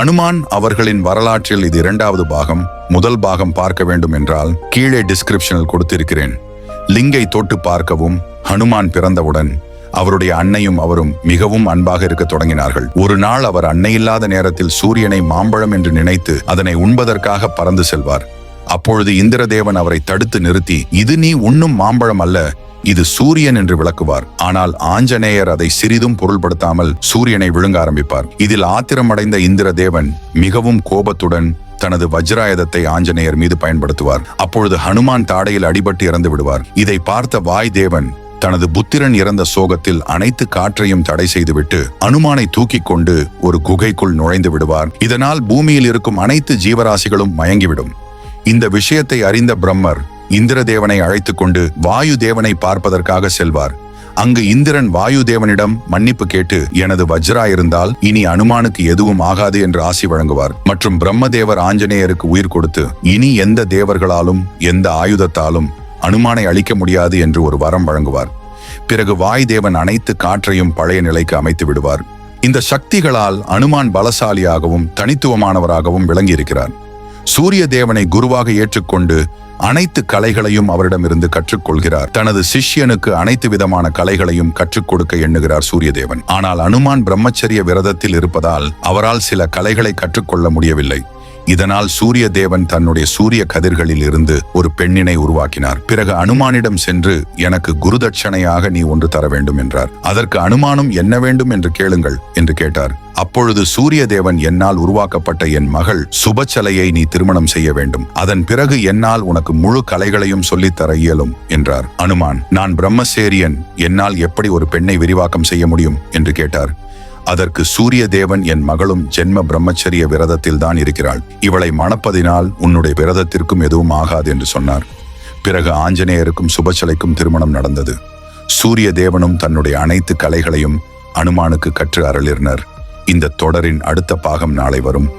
அனுமான் அவர்களின் வரலாற்றில் இது இரண்டாவது பாகம். முதல் பாகம் பார்க்க வேண்டும் என்றால் கீழே டிஸ்கிரிப்ஷனில் கொடுத்திருக்கிறேன். லிங்கை தொட்டு பார்க்கவும் ஹனுமான் பிறந்தவுடன் அவருடைய அன்னையும் அவரும் மிகவும் அன்பாக இருக்க தொடங்கினார்கள். ஒரு நாள் அவர் அன்னையில்லாத நேரத்தில் சூரியனை மாம்பழம் என்று நினைத்து அதனை உண்பதற்காக பறந்து செல்வார். அப்பொழுது இந்திரதேவன் அவரை தடுத்து நிறுத்தி இது நீ உண்ணும் மாம்பழம் அல்ல இது சூரியன் என்று விளக்குவார். ஆனால் ஆஞ்சநேயர் அதை சிறிதும் பொருள்படுத்தாமல் சூரியனை விழுங்க ஆரம்பிப்பார். இதில் ஆத்திரமடைந்த இந்திரதேவன் மிகவும் கோபத்துடன் தனது வஜ்ராயுதத்தை ஆஞ்சநேயர் மீது பயன்படுத்துவார். அப்பொழுது ஹனுமான் தாடையில் அடிபட்டு இறந்து விடுவார். இதை பார்த்த வாய் தேவன் தனது புத்திரன் இறந்த சோகத்தில் அனைத்து காற்றையும் தடை செய்துவிட்டு அனுமானை தூக்கிக் கொண்டு ஒரு குகைக்குள் நுழைந்து விடுவார். இதனால் பூமியில் இருக்கும் அனைத்து ஜீவராசிகளும் மயங்கிவிடும். இந்த விஷயத்தை அறிந்த பிரம்மர் இந்திரதேவனை அழைத்து கொண்டு வாயு தேவனை பார்ப்பதற்காக செல்வார். அங்கு இந்திரன் வாயு தேவனிடம் மன்னிப்பு கேட்டு எனது வஜ்ரா இருந்தால் இனி அனுமானுக்கு எதுவும் ஆகாது என்று ஆசி வழங்குவார். மற்றும் பிரம்மதேவர் ஆஞ்சநேயருக்கு உயிர் கொடுத்து இனி எந்த தேவர்களாலும் எந்த ஆயுதத்தாலும் அனுமானை அளிக்க முடியாது என்று ஒரு வரம் வழங்குவார். பிறகு வாய் தேவன் அனைத்து காற்றையும் பழைய நிலைக்கு அமைத்து விடுவார். இந்த சக்திகளால் அனுமான் பலசாலியாகவும் தனித்துவமானவராகவும் விளங்கியிருக்கிறார். சூரிய தேவனை குருவாக ஏற்றுக்கொண்டு அனைத்து கலைகளையும் அவரிடமிருந்து கற்றுக்கொள்கிறார். தனது சிஷ்யனுக்கு அனைத்து விதமான கலைகளையும் கற்றுக் கொடுக்க எண்ணுகிறார் சூரியதேவன். ஆனால் அனுமான் பிரம்மச்சரிய விரதத்தில் இருப்பதால் அவரால் சில கலைகளை கற்றுக்கொள்ள முடியவில்லை. இதனால் சூரிய தேவன் தன்னுடைய சூரிய கதிர்களில் இருந்து ஒரு பெண்ணினை உருவாக்கினார். பிறகு அனுமானிடம் சென்று எனக்கு குருதட்சணையாக நீ ஒன்று தர வேண்டும் என்றார். அதற்கு அனுமானம் என்ன வேண்டும் என்று கேளுங்கள் என்று கேட்டார். அப்பொழுது சூரிய தேவன் என்னால் உருவாக்கப்பட்ட என் மகள் சுபச்சலையை நீ திருமணம் செய்ய வேண்டும். அதன் பிறகு என்னால் உனக்கு முழு கலைகளையும் சொல்லித்தர இயலும் என்றார். அனுமான் நான் பிரம்மசேரியன். என்னால் எப்படி ஒரு பெண்ணை விரிவாக்கம் செய்ய முடியும்? என்று கேட்டார். அதற்கு சூரிய தேவன் என் மகளும் ஜென்ம பிரம்மச்சரிய விரதத்தில் தான் இருக்கிறாள். இவளை மணப்பதினால் உன்னுடைய விரதத்திற்கும் எதுவும் ஆகாது என்று சொன்னார். பிறகு ஆஞ்சநேயருக்கும் சுபச்சலைக்கும் திருமணம் நடந்தது. சூரிய தேவனும் தன்னுடைய அனைத்து கலைகளையும் அனுமானுக்கு கற்று அருளினர். இந்த தொடரின் அடுத்த பாகம் நாளை வரும்.